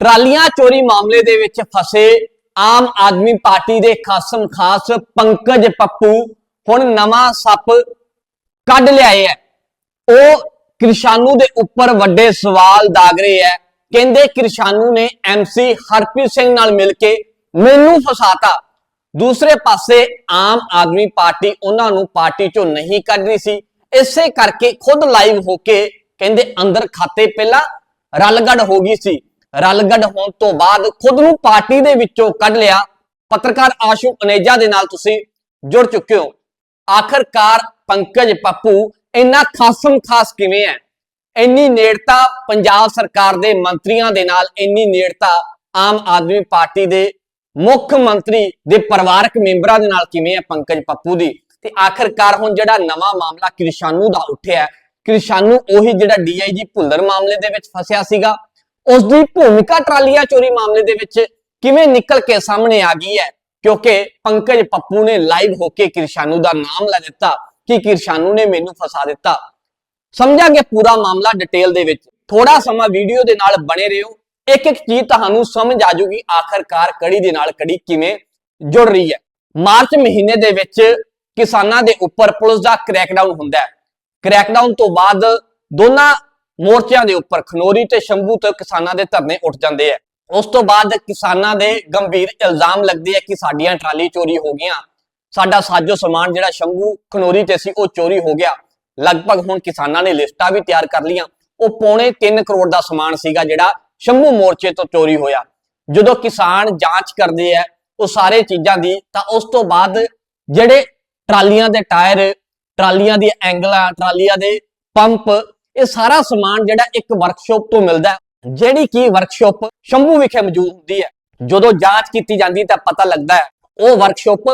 ਟਰਾਲੀਆਂ ਚੋਰੀ ਮਾਮਲੇ ਦੇ ਵਿੱਚ ਫਸੇ ਆਮ ਆਦਮੀ ਪਾਰਟੀ ਦੇ ਖਾਸਮ ਖਾਸ ਪੰਕਜ ਪੱਪੂ ਹੁਣ ਨਵਾਂ ਸੱਪ ਕੱਢ ਲਿਆਏ ਹੈ। ਉਹ ਕਿਰਸ਼ਾਨੂ ਦੇ ਉੱਪਰ ਵੱਡੇ ਸਵਾਲ ਦਾਗ ਰਹੇ ਹੈ। ਕਹਿੰਦੇ ਕਿਰਸ਼ਾਨੂ ਨੇ ਐਮਸੀ ਹਰਪ੍ਰੀਤ ਸਿੰਘ ਨਾਲ ਮਿਲ ਕੇ ਮੈਨੂੰ ਫਸਾਤਾ। ਦੂਸਰੇ ਪਾਸੇ ਆਮ ਆਦਮੀ ਪਾਰਟੀ ਉਹਨਾਂ ਨੂੰ ਪਾਰਟੀ ਚੋਂ ਨਹੀਂ ਕੱਢ ਰਹੀ ਸੀ। ਇਸੇ ਕਰਕੇ ਖੁਦ ਲਾਈਵ ਹੋ ਕੇ ਕਹਿੰਦੇ ਅੰਦਰ ਖਾਤੇ ਪਹਿਲਾਂ ਰਲਗੜ ਹੋ ਗਈ ਸੀ। ਰਲਗੜ ਹੋਣ ਤੋਂ ਬਾਅਦ ਖੁਦ ਨੂੰ ਪਾਰਟੀ ਦੇ ਵਿੱਚੋਂ ਕੱਢ ਲਿਆ। ਪੱਤਰਕਾਰ ਆਸ਼ੂ ਅਨੇਜਾ ਦੇ ਨਾਲ ਤੁਸੀਂ ਜੁੜ ਚੁੱਕੇ ਹੋ। ਆਖਰਕਾਰ ਪੰਕਜ ਪੱਪੂ, ਇੰਨਾ ਖਾਸਮ ਖਾਸ ਕਿਵੇਂ ਹੈ? ਇੰਨੀ ਨੇੜਤਾ ਪੰਜਾਬ ਸਰਕਾਰ ਦੇ ਮੰਤਰੀਆਂ ਦੇ ਨਾਲ ਇੰਨੀ ਨੇੜਤਾ ਆਮ ਆਦਮੀ ਪਾਰਟੀ ਦੇ ਮੁੱਖ ਮੰਤਰੀ ਦੇ ਪਰਿਵਾਰਕ ਮੈਂਬਰਾਂ ਦੇ ਨਾਲ ਕਿਵੇਂ ਹੈ ਪੰਕਜ ਪੱਪੂ ਦੀ? ਤੇ ਆਖਰਕਾਰ ਹੁਣ ਜਿਹੜਾ ਨਵਾਂ ਮਾਮਲਾ ਕਿਰਸ਼ਾਨੂ ਦਾ ਉੱਠਿਆ ਕਿਰਸ਼ਾਨੂ ਉਹੀ ਜਿਹੜਾ ਡੀਆਈਜੀ ਭੁੱਲਰ ਮਾਮਲੇ ਦੇ ਵਿੱਚ ਫਸਿਆ ਸੀਗਾ। ਉਸ ਦੀ ਭੂਮਿਕਾ ਟਰਾਲੀਆਂ ਚੋਰੀ ਮਾਮਲੇ ਦੇ ਵਿੱਚ ਕਿਵੇਂ ਨਿਕਲ ਕੇ ਸਾਹਮਣੇ ਆ ਗਈ ਹੈ? ਕਿਉਂਕਿ ਪੰਕਜ ਪੱਪੂ ਨੇ ਲਾਈਵ ਹੋ ਕੇ ਕਿਰਸ਼ਾਨੂ ਦਾ ਨਾਮ ਲੈ ਦਿੱਤਾ ਕਿ ਕਿਰਸ਼ਾਨੂ ਨੇ ਮੈਨੂੰ ਫਸਾ ਦਿੱਤਾ। ਸਮਝਾਂਗੇ ਪੂਰਾ ਮਾਮਲਾ ਡਿਟੇਲ ਦੇ ਵਿੱਚ। ਥੋੜਾ ਸਮਾਂ ਵੀਡੀਓ ਦੇ ਨਾਲ ਬਣੇ ਰਹੋ। ਇੱਕ ਇੱਕ ਚੀਜ਼ ਤੁਹਾਨੂੰ ਸਮਝ ਆ ਜਾਊਗੀ ਆਖਰਕਾਰ ਕੜੀ ਦੇ ਨਾਲ ਕੜੀ ਕਿਵੇਂ ਜੁੜ ਰਹੀ ਹੈ। ਮਾਰਚ ਮਹੀਨੇ ਦੇ ਵਿੱਚ ਕਿਸਾਨਾਂ ਦੇ ਉੱਪਰ ਪੁਲਿਸ ਦਾ ਕ੍ਰੈਕਡਾਊਨ ਹੁੰਦਾ ਹੈ। ਕ੍ਰੈਕਡਾਊਨ ਤੋਂ ਬਾਅਦ ਦੋਨਾਂ ਮੋਰਚਿਆਂ ਦੇ ਉੱਪਰ, ਖਨੋਰੀ ਤੇ ਸ਼ੰਭੂ ਤੋਂ ਕਿਸਾਨਾਂ ਦੇ ਧਰਨੇ ਉੱਠ ਜਾਂਦੇ ਆ। ਉਸ ਤੋਂ ਬਾਅਦ ਕਿਸਾਨਾਂ ਦੇ ਗੰਭੀਰ ਇਲਜ਼ਾਮ ਲੱਗਦੇ ਆ ਕਿ ਸਾਡੀਆਂ ਟਰਾਲੀ ਚੋਰੀ ਹੋ ਗਈਆਂ। ਸਾਡਾ ਸਾਜੋ ਸਮਾਨ ਜਿਹੜਾ ਸ਼ੰਭੂ, ਖਨੋਰੀ ਤੇ ਸੀ, ਉਹ ਚੋਰੀ ਹੋ ਗਿਆ। ਲਗਭਗ ਹੁਣ ਕਿਸਾਨਾਂ ਨੇ ਲਿਸਟਾਂ ਵੀ ਤਿਆਰ ਕਰ ਲੀਆਂ ਉਹ ਪੌਣੇ 3 ਕਰੋੜ ਦਾ ਸਮਾਨ ਸੀਗਾ ਜਿਹੜਾ ਸ਼ੰਭੂ ਮੋਰਚੇ ਤੋਂ ਚੋਰੀ ਹੋਇਆ। ਜਦੋਂ ਕਿਸਾਨ ਜਾਂਚ ਕਰਦੇ ਆ ਉਹ ਸਾਰੇ ਚੀਜ਼ਾਂ ਦੀ, ਤਾਂ ਉਸ ਤੋਂ ਬਾਅਦ ਜਿਹੜੇ ਟਰਾਲੀਆਂ ਦੇ ਟਾਇਰ, ਟਰਾਲੀਆਂ ਦੀ ਐਂਗਲਾਂ, ਟਰਾਲੀਆਂ ਦੇ ਪੰਪ ਇਹ ਸਾਰਾ ਸਮਾਨ ਜਿਹੜਾ ਇੱਕ ਵਰਕਸ਼ਾਪ ਤੋਂ ਮਿਲਦਾ ਹੈ। ਜਿਹੜੀ ਕਿ ਵਰਕਸ਼ਾਪ ਸ਼ੰਭੂ ਵਿਖੇ ਮੌਜੂਦ ਹੁੰਦੀ ਹੈ। ਜਦੋਂ ਜਾਂਚ ਕੀਤੀ ਜਾਂਦੀ ਤਾਂ ਪਤਾ ਲੱਗਦਾ ਹੈ, ਉਹ ਵਰਕਸ਼ਾਪ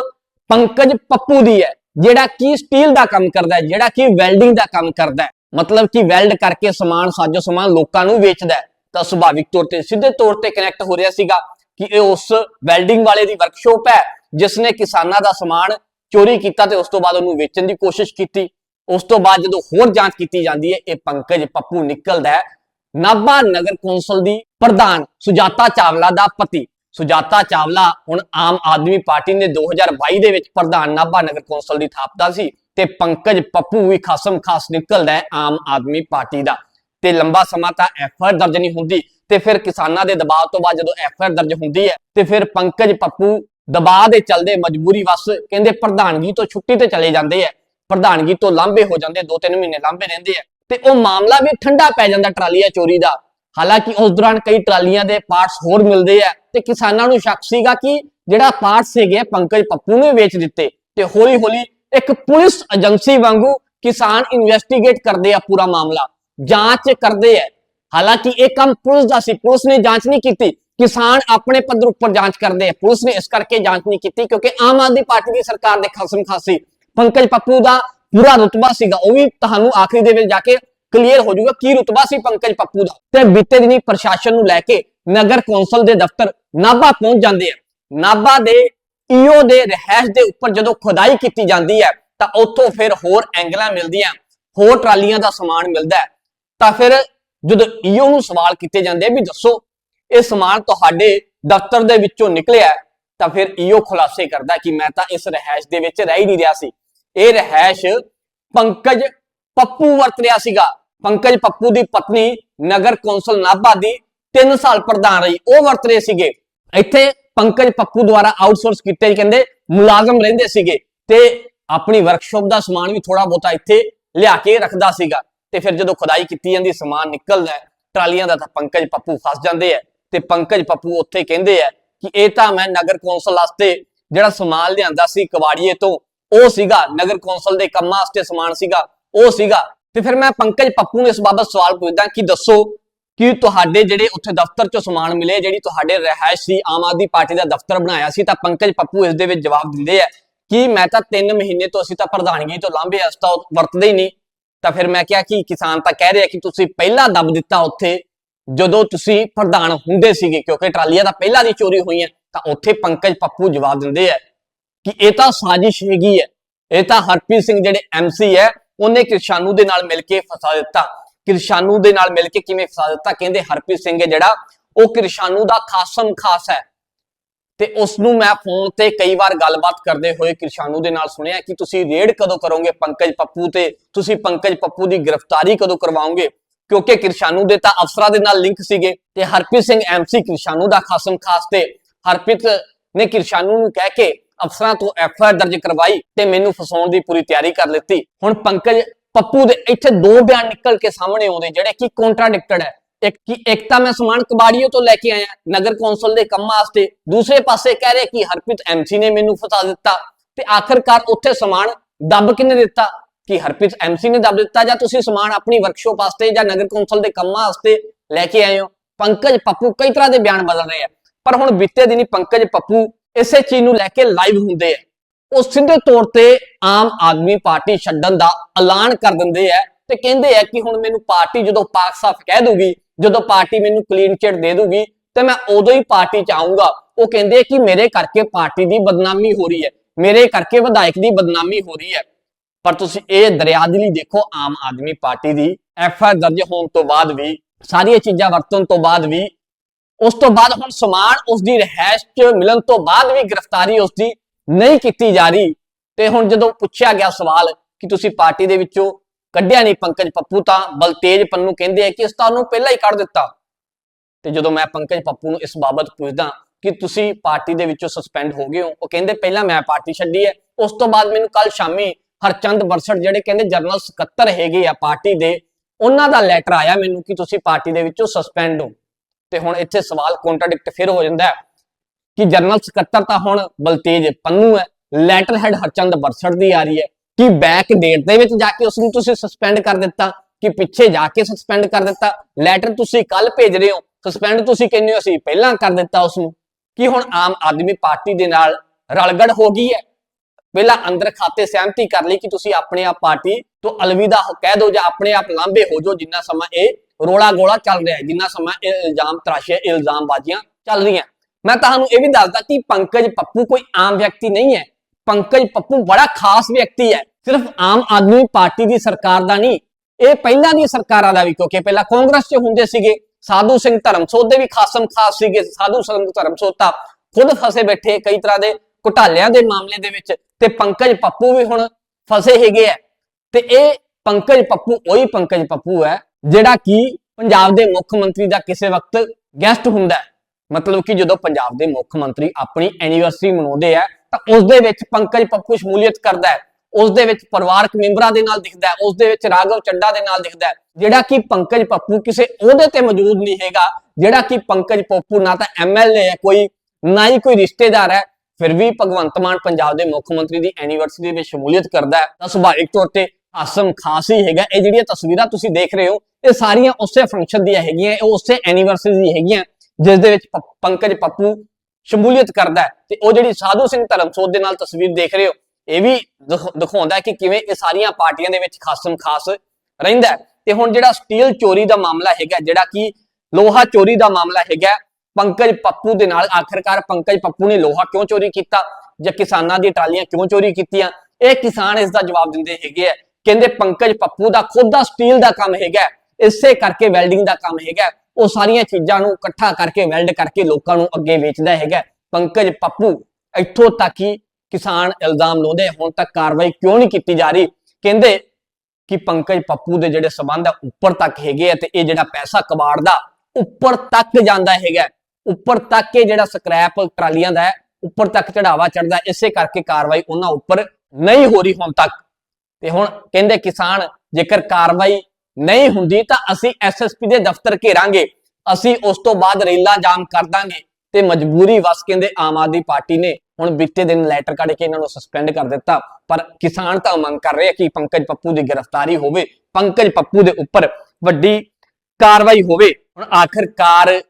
ਪੰਕਜ ਪੱਪੂ ਦੀ ਹੈ, ਜਿਹੜਾ ਕੀ ਸਟੀਲ ਦਾ ਕੰਮ ਕਰਦਾ ਹੈ, ਜਿਹੜਾ ਕੀ ਵੈਲਡਿੰਗ ਦਾ ਕੰਮ ਕਰਦਾ ਹੈ। ਮਤਲਬ ਕਿ ਵੈਲਡ ਕਰਕੇ ਸਮਾਨ, ਸਾਜੋ ਸਮਾਨ ਲੋਕਾਂ ਨੂੰ ਵੇਚਦਾ ਹੈ। ਤਾਂ ਸੁਭਾਵਿਕ ਤੌਰ ਤੇ, ਸਿੱਧੇ ਤੌਰ ਤੇ ਕਨੈਕਟ ਹੋ ਰਿਹਾ ਸੀਗਾ ਕਿ ਇਹ ਉਸ ਵੈਲਡਿੰਗ ਵਾਲੇ ਦੀ ਵਰਕਸ਼ਾਪ ਹੈ, ਜਿਸ ਨੇ ਕਿਸਾਨਾਂ ਦਾ ਸਮਾਨ ਚੋਰੀ ਕੀਤਾ ਤੇ ਉਸ ਤੋਂ ਬਾਅਦ ਉਹਨੂੰ ਵੇਚਣ ਦੀ ਕੋਸ਼ਿਸ਼ ਕੀਤੀ। ਉਸ ਤੋਂ ਬਾਅਦ ਜਦੋਂ ਹੋਰ ਜਾਂਚ ਕੀਤੀ ਜਾਂਦੀ ਹੈ, ਇਹ ਪੰਕਜ ਪੱਪੂ ਨਿਕਲਦਾ ਹੈ। ਨਾਭਾ ਨਗਰ ਕੌਂਸਲ ਦੀ ਪ੍ਰਧਾਨ ਸੁਜਾਤਾ ਚਾਵਲਾ ਦਾ ਪਤੀ। ਸੁਜਾਤਾ ਚਾਵਲਾ ਹੁਣ ਆਮ ਆਦਮੀ ਪਾਰਟੀ ਨੇ 2022 ਦੇ ਵਿੱਚ ਪ੍ਰਧਾਨ ਨਾਭਾ ਨਗਰ ਕੌਂਸਲ ਦੀ ਥਾਪਦਾ ਸੀ ਤੇ ਪੰਕਜ ਪੱਪੂ ਵੀ ਖਾਸਮ ਖਾਸ ਨਿਕਲਦਾ ਹੈ ਆਮ ਆਦਮੀ ਪਾਰਟੀ ਦਾ। ਤੇ ਲੰਬਾ ਸਮਾਂ ਤਾਂ ਐਫਆਈਆਰ ਦਰਜ ਨਹੀਂ ਹੁੰਦੀ ਤੇ ਫਿਰ ਕਿਸਾਨਾਂ ਦੇ ਦਬਾਅ ਤੋਂ ਬਾਅਦ ਜਦੋਂ ਐਫਆਈਆਰ ਦਰਜ ਹੁੰਦੀ ਹੈ ਤੇ ਫਿਰ ਪੰਕਜ ਪੱਪੂ ਦਬਾਅ ਦੇ ਚਲਦੇ ਮਜਬੂਰੀ ਵਸ ਕਹਿੰਦੇ ਪ੍ਰਧਾਨਗੀ ਤੋਂ ਛੁੱਟੀ ਤੇ ਚਲੇ ਜਾਂਦੇ ਆ ਪ੍ਰਧਾਨਗੀ ਤੋਂ ਲਾਂਭੇ ਹੋ ਜਾਂਦੇ ਦੋ ਤਿੰਨ ਮਹੀਨੇ ਲਾਂਭੇ ਰਹਿੰਦੇ ਆ। ਤੇ ਉਹ ਮਾਮਲਾ ਵੀ ਠੰਡਾ ਪੈ ਜਾਂਦਾ ਟਰਾਲੀਆਂ ਚੋਰੀ ਦਾ। ਹਾਲਾਂਕਿ ਉਸ ਦੌਰਾਨ ਕਈ ਟਰਾਲੀਆਂ ਦੇ ਪਾਰਟਸ ਹੋਰ ਮਿਲਦੇ ਆ ਤੇ ਕਿਸਾਨਾਂ ਨੂੰ ਸ਼ੱਕ ਸੀਗਾ ਕਿ ਜਿਹੜਾ ਪਾਰਟਸ ਸੀਗੇ ਪੰਕਜ ਪੱਪੂ ਨੇ ਵੇਚ ਦਿੱਤੇ ਤੇ ਹੌਲੀ ਹੌਲੀ ਇੱਕ ਪੁਲਿਸ ਏਜੰਸੀ ਵਾਂਗੂ ਕਿਸਾਨ ਇਨਵੈਸਟੀਗੇਟ ਕਰਦੇ ਆ ਪੂਰਾ ਮਾਮਲਾ। ਜਾਂਚ ਕਰਦੇ ਆ। ਹਾਲਾਂਕਿ ਇਹ ਕੰਮ ਪੁਲਿਸ ਦਾ ਸੀ, ਪੁਲਿਸ ਨੇ ਜਾਂਚ ਨਹੀਂ ਕੀਤੀ। ਕਿਸਾਨ ਆਪਣੇ ਪੱਧਰ ਉੱਪਰ ਜਾਂਚ ਕਰਦੇ ਆ। ਪੁਲਿਸ ਨੇ ਇਸ ਕਰਕੇ ਜਾਂਚ ਨਹੀਂ ਕੀਤੀ ਕਿਉਂਕਿ ਆਮ ਆਦਮੀ ਪਾਰਟੀ ਦੀ ਸਰਕਾਰ ਦੇ ਖਸਮ ਖਾਸੀ ਪੰਕਜ ਪੱਪੂ ਦਾ ਪੂਰਾ ਰੁਤਬਾ ਸੀਗਾ, ਉਹ ਵੀ ਤੁਹਾਨੂੰ ਆਖਰੀ ਦੇ ਵਿੱਚ ਜਾ ਕੇ ਕਲੀਅਰ ਹੋ ਜਾਊਗਾ ਕੀ ਰੁਤਬਾ ਸੀ ਪੰਕਜ ਪੱਪੂ ਦਾ। ਤੇ ਬੀਤੇ ਦਿਨੀ ਪ੍ਰਸ਼ਾਸਨ ਨੂੰ ਲੈ ਕੇ ਨਗਰ ਕੌਂਸਲ ਦੇ ਦਫ਼ਤਰ ਨਾਭਾ ਪਹੁੰਚ ਜਾਂਦੇ ਆ। ਨਾਭਾ ਦੇ ਈਓ ਦੇ ਰਹਿਸ਼ ਦੇ ਉੱਪਰ ਜਦੋਂ ਖੁਦਾਈ ਕੀਤੀ ਜਾਂਦੀ ਹੈ, ਤਾਂ ਉੱਥੋਂ ਫਿਰ ਹੋਰ ਐਂਗਲਾਂ ਮਿਲਦੀਆਂ, ਹੋਰ ਟਰਾਲੀਆਂ ਦਾ ਸਮਾਨ ਮਿਲਦਾ ਹੈ। ਤਾਂ ਫਿਰ ਜਦੋਂ ਈਓ ਨੂੰ ਸਵਾਲ ਕੀਤੇ ਜਾਂਦੇ ਵੀ ਦੱਸੋ, ਇਹ ਸਮਾਨ ਤੁਹਾਡੇ ਦਫ਼ਤਰ ਦੇ ਵਿੱਚੋਂ ਨਿਕਲਿਆ ਤਾਂ ਫਿਰ ਈਓ ਖੁਲਾਸੇ ਕਰਦਾ ਕਿ ਮੈਂ ਤਾਂ ਇਸ ਰਹਿਸ਼ ਦੇ ਵਿੱਚ ਰਹਿ ਹੀ ਨਹੀਂ ਰਿਹਾ ਸੀ। ਇਹ ਰਹਿਸ਼ ਪੰਕਜ ਪੱਪੂ ਵਰਤ ਰਿਹਾ ਸੀਗਾ। ਪੰਕਜ ਪੱਪੂ ਦੀ ਪਤਨੀ ਨਗਰ ਕੌਂਸਲ ਨਾਭਾ ਦੀ 3 ਸਾਲ ਪ੍ਰਧਾਨ ਰਹੀ। ਉਹ ਵਰਤ ਰਹੇ ਸੀਗੇ। ਇੱਥੇ ਪੰਕਜ ਪੱਪੂ ਦੁਆਰਾ ਆਊਟਸੋਰਸ ਕੀਤੇ ਕਹਿੰਦੇ ਮੁਲਾਜ਼ਮ ਰਹਿੰਦੇ ਸੀਗੇ ਤੇ ਆਪਣੀ ਵਰਕਸ਼ਾਪ ਦਾ ਸਮਾਨ ਵੀ ਥੋੜਾ ਬੋਤਾ ਇੱਥੇ ਲਿਆ ਕੇ ਰੱਖਦਾ ਸੀਗਾ। ਤੇ ਫਿਰ ਜਦੋਂ ਖੁਦਾਈ ਕੀਤੀ ਜਾਂਦੀ, ਸਮਾਨ ਨਿਕਲਦਾ ਟਰਾਲੀਆਂ ਦਾ ਤਾਂ ਪੰਕਜ ਪੱਪੂ ਫਸ ਜਾਂਦੇ ਐ ਤੇ ਪੰਕਜ ਪੱਪੂ ਉੱਥੇ ਕਹਿੰਦੇ ਐ ਕਿ ਇਹ ਤਾਂ ਮੈਂ ਨਗਰ ਕੌਂਸਲ ਵਾਸਤੇ ਜਿਹੜਾ ਸਮਾਨ ਲਿਆਂਦਾ ਸੀ, ਕਵਾੜੀਏ ਤੋਂ ਉਹ ਸੀਗਾ, ਨਗਰ ਕੌਂਸਲ ਦੇ ਕੰਮਾਂ ਵਾਸਤੇ ਸਮਾਨ ਸੀਗਾ, ਉਹ ਸੀਗਾ। ਤੇ ਫਿਰ ਮੈਂ ਪੰਕਜ ਪੱਪੂ ਨੂੰ ਇਸ ਬਾਬਤ ਸਵਾਲ ਪੁੱਛਦਾ ਕਿ ਦੱਸੋ ਕਿ ਤੁਹਾਡੇ ਜਿਹੜੇ ਉੱਥੇ ਦਫ਼ਤਰ ਚੋਂ ਸਮਾਨ ਮਿਲੇ, ਜਿਹੜੀ ਤੁਹਾਡੇ ਰਹਿائش ਸੀ, ਆਮ ਆਦਮੀ ਪਾਰਟੀ ਦਾ ਦਫ਼ਤਰ ਬਣਾਇਆ ਸੀ, ਤਾਂ ਪੰਕਜ ਪੱਪੂ ਇਸ ਦੇ ਵਿੱਚ ਜਵਾਬ ਦਿੰਦੇ ਆ ਕਿ ਮੈਂ ਤਾਂ 3 ਮਹੀਨੇ ਤੋਂ ਅਸੀਂ ਤਾਂ ਪ੍ਰਧਾਨਗੀ ਤੋਂ ਲਾਂਭੇ ਅਸ ਤਾਂ ਵਰਤਦੇ ਹੀ ਨਹੀਂ। ਤਾਂ ਫਿਰ ਮੈਂ ਕਿਹਾ ਕਿ ਕਿਸਾਨ ਤਾਂ ਕਹਿ ਰਿਹਾ ਕਿ ਤੁਸੀਂ ਪਹਿਲਾਂ ਦੱਬ ਦਿੱਤਾ ਉੱਥੇ, ਜਦੋਂ ਤੁਸੀਂ ਪ੍ਰਧਾਨ ਹੁੰਦੇ ਸੀਗੇ, ਕਿਉਂਕਿ ਟਰਾਲੀਆਂ ਤਾਂ ਪਹਿਲਾਂ ਦੀ ਚੋਰੀ ਹੋਈਆਂ, ਤਾਂ ਉੱਥੇ ਪੰਕਜ ਪੱਪੂ ਜਵਾਬ ਦਿੰਦੇ ਆ। ਕਿ ਇਹ ਤਾਂ ਸਾਜ਼ਿਸ਼ ਹੈਗੀ ਹੈ। ਇਹ ਤਾਂ ਹਰਪ੍ਰੀਤ ਸਿੰਘ ਜਿਹੜੇ ਐਮਸੀ ਹੈ, ਉਹਨੇ ਕਿਰਸ਼ਾਨੂ ਦੇ ਨਾਲ ਮਿਲ ਕੇ ਫਸਾ ਦਿੱਤਾ। ਕਿਰਸ਼ਾਨੂ ਦੇ ਨਾਲ ਮਿਲ ਕੇ ਕਿਵੇਂ ਫਸਾ ਦਿੱਤਾ? ਕਹਿੰਦੇ ਹਰਪ੍ਰੀਤ ਸਿੰਘ ਜਿਹੜਾ, ਉਹ ਕਿਰਸ਼ਾਨੂ ਦਾ ਖਾਸਮ ਖਾਸ ਹੈ। ਤੇ ਉਸ ਨੂੰ ਮੈਂ ਫੋਨ ਤੇ ਕਈ ਵਾਰ ਗੱਲਬਾਤ ਕਰਦੇ ਹੋਏ ਕਿਰਸ਼ਾਨੂ ਦੇ ਨਾਲ ਸੁਣਿਆ ਕਿ ਤੁਸੀਂ ਰੇਡ ਕਦੋਂ ਕਰੋਗੇ? ਪੰਕਜ ਪੱਪੂ ਤੇ ਤੁਸੀਂ ਪੰਕਜ ਪੱਪੂ ਦੀ ਗ੍ਰਿਫਤਾਰੀ ਕਦੋਂ ਕਰਵਾਓਗੇ? ਕਿਉਂਕਿ ਕਿਰਸ਼ਾਨੂ ਦੇ ਤਾਂ ਅਫਸਰਾਂ ਦੇ ਨਾਲ ਲਿੰਕ ਸੀਗੇ ਤੇ ਹਰਪ੍ਰੀਤ ਸਿੰਘ ਐਮਸੀ ਕਿਰਸ਼ਾਨੂ ਦਾ ਖਾਸਮ ਖਾਸ ਤੇ ਹਰਪ੍ਰੀਤ ਨੇ ਕਿਰਸ਼ਾਨੂ ਨੂੰ ਕਹਿ ਕੇ ਅਫਸਰਾਂ ਤੋਂ ਐਫ ਆਈ ਆਰ ਦਰਜ ਕਰਵਾਈ ਤੇ ਮੈਨੂੰ ਫਸਾਉਣ ਦੀ ਪੂਰੀ ਤਿਆਰੀ ਕਰ ਲਿੱਤੀ। ਹੁਣ ਪੰਕਜ ਪੱਪੂ ਦੇ ਇੱਥੇ ਦੋ ਬਿਆਨ ਨਿਕਲ ਕੇ ਸਾਹਮਣੇ ਆਉਂਦੇ, ਜਿਹੜੇ ਕਿ ਕੰਟਰਾਡਿਕਟਡ ਹੈ। ਇੱਕ ਕਿ ਇੱਕ ਤਾਂ ਮੈਂ ਸਮਾਨ ਕਬਾੜੀਓ ਤੋਂ ਲੈ ਕੇ ਆਇਆ, ਨਗਰ ਕੌਂਸਲ ਦੇ ਕੰਮਾਂ ਵਾਸਤੇ। ਦੂਸਰੇ ਪਾਸੇ ਕਹਿ ਰਹੇ ਕਿ ਹਰਪ੍ਰੀਤ ਐਮਸੀ ਨੇ ਮੈਨੂੰ ਫਸਾ ਦਿੱਤਾ ਤੇ ਆਖਰਕਾਰ ਉੱਥੇ ਸਮਾਨ ਦੱਬ ਕਿਨੇ ਦਿੱਤਾ? ਕਿ ਹਰਪ੍ਰੀਤ ਐਮਸੀ ਨੇ ਦੱਬ ਦਿੱਤਾ ਜਾਂ ਤੁਸੀਂ ਸਮਾਨ ਆਪਣੀ ਵਰਕਸ਼ਾਪ ਵਾਸਤੇ ਜਾਂ ਨਗਰ ਕੌਂਸਲ ਦੇ ਕੰਮਾਂ ਵਾਸਤੇ ਲੈ ਕੇ ਆਏ ਹੋ? ਪੰਕਜ ਪੱਪੂ ਕਈ ਤਰ੍ਹਾਂ ਦੇ ਬਿਆਨ ਬਦਲ ਰਹੇ ਆ। ਪਰ ਹੁਣ ਬੀਤੇ ਦਿਨੀ ਪੰਕਜ ਪੱਪੂ ਇਸੇ ਚੀਜ਼ ਨੂੰ ਲੈ ਕੇ ਲਾਈਵ ਹੁੰਦੇ ਆ। ਉਹ ਸਿੱਧੇ ਤੌਰ ਤੇ ਆਮ ਆਦਮੀ ਪਾਰਟੀ ਛੱਡਣ ਦਾ ਐਲਾਨ ਕਰ ਦਿੰਦੇ ਆ ਤੇ ਕਹਿੰਦੇ ਆ ਕਿ ਹੁਣ ਮੈਨੂੰ ਪਾਰਟੀ ਜਦੋਂ ਪਾਕ ਸਾਫ਼ ਕਹਿ ਦੂਗੀ, ਜਦੋਂ ਪਾਰਟੀ ਮੈਨੂੰ ਕਲੀਨ ਚਿਟ ਦੇ ਦੂਗੀ, ਤੇ ਮੈਂ ਉਦੋਂ ਹੀ ਪਾਰਟੀ ਚ ਆਉਂਗਾ ਉਹ ਕਹਿੰਦੇ ਕਿ ਮੇਰੇ ਕਰਕੇ ਪਾਰਟੀ ਦੀ ਬਦਨਾਮੀ ਹੋ ਰਹੀ ਹੈ। ਮੇਰੇ ਕਰਕੇ ਵਿਧਾਇਕ ਦੀ ਬਦਨਾਮੀ ਹੋ ਰਹੀ ਹੈ। ਪਰ ਤੁਸੀਂ ਇਹ ਦਰਿਆਦਿਲੀ ਦੇਖੋ, ਆਮ ਆਦਮੀ ਪਾਰਟੀ ਦੀ ਐਫ ਆਰ ਦਰਜ ਹੋਣ ਤੋਂ ਬਾਅਦ ਵੀ, ਸਾਰੀਆਂ ਚੀਜ਼ਾਂ ਵਰਤਣ ਤੋਂ ਬਾਅਦ ਵੀ ਉਸ ਤੋਂ ਬਾਅਦ ਹੁਣ ਸਮਾਨ ਉਸ ਦੀ ਰਹਿائش ਮਿਲਣ ਤੋਂ ਬਾਅਦ ਵੀ ਗ੍ਰਿਫਤਾਰੀ ਉਸ ਦੀ ਨਹੀਂ ਕੀਤੀ ਜਾ ਰਹੀ। ਤੇ ਹੁਣ ਜਦੋਂ ਪੁੱਛਿਆ ਗਿਆ ਸਵਾਲ ਕਿ ਤੁਸੀਂ ਪਾਰਟੀ ਦੇ ਵਿੱਚੋਂ ਕੱਢਿਆ ਨਹੀਂ ਪੰਕਜ ਪੱਪੂ ਤਾਂ ਬਲਤੇਜ ਪੰਨੂ ਕਹਿੰਦੇ ਆ ਕਿ ਉਸ ਤਾਂ ਉਹਨੂੰ ਪਹਿਲਾਂ ਹੀ ਕੱਢ ਦਿੱਤਾ। ਤੇ ਜਦੋਂ ਮੈਂ ਪੰਕਜ ਪੱਪੂ ਨੂੰ ਇਸ ਬਾਬਤ ਪੁੱਛਦਾ ਕਿ ਤੁਸੀਂ ਪਾਰਟੀ ਦੇ ਵਿੱਚੋਂ ਸਸਪੈਂਡ ਹੋ ਗਏ ਹੋ, ਉਹ ਕਹਿੰਦੇ ਪਹਿਲਾਂ ਮੈਂ ਪਾਰਟੀ ਛੱਡੀ ਹੈ। ਉਸ ਤੋਂ ਬਾਅਦ ਮੈਨੂੰ ਕੱਲ ਸ਼ਾਮੀ ਹਰਚੰਦ ਬਰਸੜ ਜਿਹੜੇ ਕਹਿੰਦੇ ਜਨਰਲ ਸਕੱਤਰ ਹੈਗੇ ਆ ਪਾਰਟੀ ਦੇ, ਉਹਨਾਂ ਦਾ ਲੈਟਰ ਆਇਆ ਮੈਨੂੰ ਕਿ ਤੁਸੀਂ ਪਾਰਟੀ ਦੇ ਵਿੱਚੋਂ ਸਸਪੈਂਡ ਹੋ। ਤੇ ਹੁਣ ਇੱਥੇ ਸਵਾਲ ਕੰਟਰਡਿਕਟ ਫਿਰ ਹੋ ਜਾਂਦਾ ਹੈ ਕਿ ਜਨਰਲ ਸਕੱਤਰ ਤਾਂ ਹੁਣ ਬਲਤੇਜ ਪੰਨੂ ਹੈ ਲੈਟਰ ਹੈਡ ਹਰਚੰਦ ਬਰਸੜ ਦੀ ਆ ਰਹੀ ਹੈ, ਕਿ ਬੈਕ ਡੇਟ ਦੇ ਵਿੱਚ ਜਾ ਕੇ ਉਸ ਨੂੰ ਤੁਸੀਂ ਸਸਪੈਂਡ ਕਰ ਦਿੱਤਾ, ਕਿ ਪਿੱਛੇ ਜਾ ਕੇ ਸਸਪੈਂਡ ਕਰ ਦਿੱਤਾ ਲੈਟਰ ਤੁਸੀਂ ਕੱਲ ਭੇਜ ਰਹੇ ਹੋ ਸਸਪੈਂਡ ਤੁਸੀਂ ਕਹਿੰਦੇ ਹੋ, ਅਸੀਂ ਪਹਿਲਾਂ ਕਰ ਦਿੱਤਾ ਉਸ ਨੂੰ ਕਿ ਹੁਣ ਆਮ ਆਦਮੀ ਪਾਰਟੀ ਦੇ ਨਾਲ ਰਲਗੜ ਹੋ ਗਈ ਹੈ। ਪਹਿਲਾਂ ਅੰਦਰ ਖਾਤੇ ਸਹਿਮਤੀ ਕਰ ਲਈ ਕਿ ਤੁਸੀਂ ਆਪਣੇ ਆਪ ਪਾਰਟੀ ਤੋਂ ਅਲਵਿਦਾ ਕਹਿ ਦਿਓ ਜਾਂ ਆਪਣੇ ਆਪ ਲਾਂਭੇ ਹੋ ਜਾਓ ਜਿੰਨਾ ਸਮਾਂ ਇਹ ਰੋਲਾ ਗੋਲਾ ਚੱਲ ਰਿਹਾ ਹੈ, ਜਿੰਨਾ ਸਮਾਂ ਇਹ ਇਲਜ਼ਾਮ ਤਰਾਸ਼ੇ, ਇਲਜ਼ਾਮਬਾਜ਼ੀਆਂ ਚੱਲ ਰਹੀਆਂ। ਮੈਂ ਤੁਹਾਨੂੰ ਇਹ ਵੀ ਦੱਸਦਾ ਕਿ ਪੰਕਜ ਪੱਪੂ ਕੋਈ ਆਮ ਵਿਅਕਤੀ ਨਹੀਂ ਹੈ। ਪੰਕਜ ਪੱਪੂ ਬੜਾ ਖਾਸ ਵਿਅਕਤੀ ਹੈ। ਸਿਰਫ ਆਮ ਆਦਮੀ ਪਾਰਟੀ ਦੀ ਸਰਕਾਰ ਦਾ ਨਹੀਂ, ਇਹ ਪਹਿਲਾਂ ਦੀ ਸਰਕਾਰਾਂ ਦਾ ਵੀ, ਕਿਉਂਕਿ ਪਹਿਲਾਂ ਕਾਂਗਰਸ 'ਚ ਹੁੰਦੇ ਸੀਗੇ। ਸਾਧੂ ਸਿੰਘ ਧਰਮਸੋਤ ਦੇ ਵੀ ਖਾਸਮ ਖਾਸ ਸੀਗੇ। ਸਾਧੂ ਸਿੰਘ ਧਰਮਸੋਤ ਖੁਦ ਫਸੇ ਬੈਠੇ ਕਈ ਤਰ੍ਹਾਂ ਦੇ ਘੁਟਾਲਿਆਂ ਦੇ ਮਾਮਲੇ ਦੇ ਵਿੱਚ ਤੇ ਪੰਕਜ ਪੱਪੂ ਵੀ ਹੁਣ ਫਸੇ ਹੈਗੇ ਆ। ਤੇ ਇਹ ਪੰਕਜ ਪੱਪੂ, ਉਹੀ ਪੰਕਜ ਪੱਪੂ ਹੈ ਜਿਹੜਾ ਕਿ ਪੰਜਾਬ ਦੇ ਮੁੱਖ ਮੰਤਰੀ ਦਾ ਕਿਸੇ ਵਕਤ ਗੈਸਟ ਹੁੰਦਾ ਹੈ। ਮਤਲਬ ਕਿ ਜਦੋਂ ਪੰਜਾਬ ਦੇ ਮੁੱਖ ਮੰਤਰੀ ਆਪਣੀ ਐਨੀਵਰਸਰੀ ਮਨਾਉਂਦੇ ਆ, ਤਾਂ ਉਸ ਦੇ ਵਿੱਚ ਪੰਕਜ ਪੱਪੂ ਸ਼ਮੂਲੀਅਤ ਕਰਦਾ ਹੈ। ਉਸ ਦੇ ਵਿੱਚ ਪਰਿਵਾਰਕ ਮੈਂਬਰਾਂ ਦੇ ਨਾਲ ਦਿਖਦਾ ਹੈ। ਉਸ ਦੇ ਵਿੱਚ ਰਾਘਵ ਚੱਡਾ ਦੇ ਨਾਲ ਦਿਖਦਾ ਹੈ। ਜਿਹੜਾ ਕਿ ਪੰਕਜ ਪੱਪੂ ਕਿਸੇ ਉਹਦੇ ਤੇ ਮੌਜੂਦ ਨਹੀਂ ਹੈਗਾ। ਜਿਹੜਾ ਕਿ ਪੰਕਜ ਪੱਪੂ ਨਾ ਤਾਂ ਐਮਐਲਏ ਹੈ, ਕੋਈ, ਨਾ ਹੀ ਕੋਈ ਰਿਸ਼ਤੇਦਾਰ ਹੈ। ਫਿਰ ਵੀ ਭਗਵੰਤ ਮਾਨ ਪੰਜਾਬ ਦੇ ਮੁੱਖ ਮੰਤਰੀ ਦੀ ਐਨੀਵਰਸਰੀ ਵਿੱਚ ਸ਼ਮੂਲੀਅਤ ਕਰਦਾ ਹੈ। ਤਾਂ ਸੁਭਾਵਿਕ ਤੌਰ ਤੇ ਆਸਮ ਖਾਸ ਹੀ ਹੈਗਾ। ਇਹ ਜਿਹੜੀਆਂ ਤਸਵੀਰਾਂ ਤੁਸੀਂ ਦੇਖ ਰਹੇ ਹੋ ਇਹ ਸਾਰੀਆਂ ਉਸੇ ਫੰਕਸ਼ਨ ਦੀਆਂ ਹੈਗੀਆਂ, ਇਹ ਉਸੇ ਐਨੀਵਰਸਰੀ ਦੀ ਹੈਗੀਆਂ, ਜਿਸ ਦੇ ਵਿੱਚ ਪੰਕਜ ਪੱਪੂ ਸ਼ਮੂਲੀਅਤ ਕਰਦਾ ਤੇ ਉਹ ਜਿਹੜੀ ਸਾਧੂ ਸਿੰਘ ਧਰਮਸੋਤ ਦੇ ਨਾਲ ਤਸਵੀਰ ਦੇਖ ਰਹੇ ਹੋ, ਇਹ ਵੀ ਦਿਖਾਉਂਦਾ ਹੈ ਕਿ ਕਿਵੇਂ ਇਹ ਸਾਰੀਆਂ ਪਾਰਟੀਆਂ ਦੇ ਵਿੱਚ ਖਾਸਮ ਖਾਸ ਰਹਿੰਦਾ ਤੇ ਹੁਣ ਜਿਹੜਾ ਸਟੀਲ ਚੋਰੀ ਦਾ ਮਾਮਲਾ ਹੈਗਾ, ਜਿਹੜਾ ਕਿ ਲੋਹਾ ਚੋਰੀ ਦਾ ਮਾਮਲਾ ਹੈਗਾ, ਪੰਕਜ ਪੱਪੂ ਦੇ ਨਾਲ ਆਖਰਕਾਰ ਪੰਕਜ ਪੱਪੂ ਨੇ ਲੋਹਾ ਕਿਉਂ ਚੋਰੀ ਕੀਤਾ, ਜਾਂ ਕਿਸਾਨਾਂ ਦੀਆਂ ਟਰਾਲੀਆਂ ਕਿਉਂ ਚੋਰੀ ਕੀਤੀਆਂ, ਇਹ ਕਿਸਾਨ ਇਸ ਦਾ ਜਵਾਬ ਦਿੰਦੇ ਹੈਗੇ ਆ। ਕਹਿੰਦੇ ਪੰਕਜ ਪੱਪੂ ਦਾ ਖੁਦ ਦਾ ਸਟੀਲ ਦਾ ਕੰਮ ਹੈਗਾ ਇਸੇ ਕਰਕੇ ਵੈਲਡਿੰਗ ਦਾ ਕੰਮ ਹੈਗਾ। ਉਹ ਸਾਰੀਆਂ ਚੀਜ਼ਾਂ ਨੂੰ ਇਕੱਠਾ ਕਰਕੇ ਵੈਲਡ ਕਰਕੇ ਲੋਕਾਂ ਨੂੰ ਅੱਗੇ ਵੇਚਦਾ ਹੈਗਾ। ਪੰਕਜ ਪੱਪੂ, ਇੱਥੋਂ ਤੱਕ ਹੀ ਕਿਸਾਨ ਇਲਜ਼ਾਮ ਲਾਉਂਦੇ, ਹੁਣ ਤੱਕ ਕਾਰਵਾਈ ਕਿਉਂ ਨਹੀਂ ਕੀਤੀ ਜਾ ਰਹੀ? ਕਹਿੰਦੇ ਕਿ ਪੰਕਜ ਪੱਪੂ ਦੇ ਜਿਹੜੇ ਸਬੰਧ ਆ, ਉੱਪਰ ਤੱਕ ਹੈਗੇ ਆ ਤੇ ਇਹ ਜਿਹੜਾ ਪੈਸਾ ਕਬਾੜ ਦਾ ਉੱਪਰ ਤੱਕ ਜਾਂਦਾ ਹੈਗਾ। ਉੱਪਰ ਤੱਕ ਇਹ ਜਿਹੜਾ ਸਕ੍ਰੈਪ ਟਰਾਲੀਆਂ ਦਾ ਉੱਪਰ ਤੱਕ ਚੜਾਵਾ ਚੜਦਾ ਇਸੇ ਕਰਕੇ ਕਾਰਵਾਈ ਉਹਨਾਂ ਉੱਪਰ ਨਹੀਂ ਹੋ ਰਹੀ ਹੁਣ ਤੱਕ। ਤੇ ਹੁਣ ਕਹਿੰਦੇ ਕਿਸਾਨ ਜੇਕਰ ਕਾਰਵਾਈ ਨਹੀਂ ਹੁੰਦੀ ਤਾਂ ਅਸੀਂ ਐਸਐਸਪੀ ਦੇ ਦਫ਼ਤਰ ਘੇਰਾਂਗੇ। ਅਸੀਂ ਉਸ ਤੋਂ ਬਾਅਦ ਰੇਲਾਂ ਜਾਮ ਕਰ ਦਾਂਗੇ ਤੇ ਮਜਬੂਰੀ ਵਸ ਕਹਿੰਦੇ ਆਮ ਆਦਮੀ ਪਾਰਟੀ ਨੇ ਹੁਣ ਬੀਤੇ ਦਿਨ ਲੈਟਰ ਕੱਢ ਕੇ ਇਹਨਾਂ ਨੂੰ ਸਸਪੈਂਡ ਕਰ ਦਿੱਤਾ। ਪਰ ਕਿਸਾਨ ਤਾਂ ਮੰਗ ਕਰ ਰਹੇ ਆ ਕਿ ਪੰਕਜ ਪੱਪੂ ਦੀ ਗ੍ਰਿਫਤਾਰੀ ਹੋਵੇ, ਪੰਕਜ ਪੱਪੂ ਦੇ ਉੱਪਰ ਵੱਡੀ ਕਾਰਵਾਈ ਹੋਵੇ। ਹੁਣ ਆਖਰਕਾਰ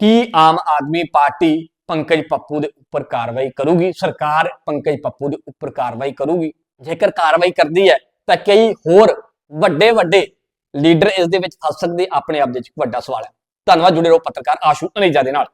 ਕੀ ਆਮ ਆਦਮੀ ਪਾਰਟੀ ਪੰਕਜ ਪੱਪੂ ਦੇ ਉੱਪਰ ਕਾਰਵਾਈ ਕਰੂਗੀ? ਸਰਕਾਰ ਪੰਕਜ ਪੱਪੂ ਦੇ ਉੱਪਰ ਕਾਰਵਾਈ ਕਰੂਗੀ? ਜੇਕਰ ਕਾਰਵਾਈ ਕਰਦੀ ਹੈ ਤਾਂ ਕਈ ਹੋਰ ਵੱਡੇ ਵੱਡੇ ਲੀਡਰ ਇਸ ਦੇ ਵਿੱਚ ਫਸ ਸਕਦੇ ਆਪਣੇ ਆਪ ਦੇ ਵਿੱਚ ਵੱਡਾ ਸਵਾਲ ਹੈ। ਧੰਨਵਾਦ ਜੁੜੇ ਰਹੋ ਪੱਤਰਕਾਰ ਆਸ਼ੂ ਅਨੇਜਾ ਦੇ ਨਾਲ।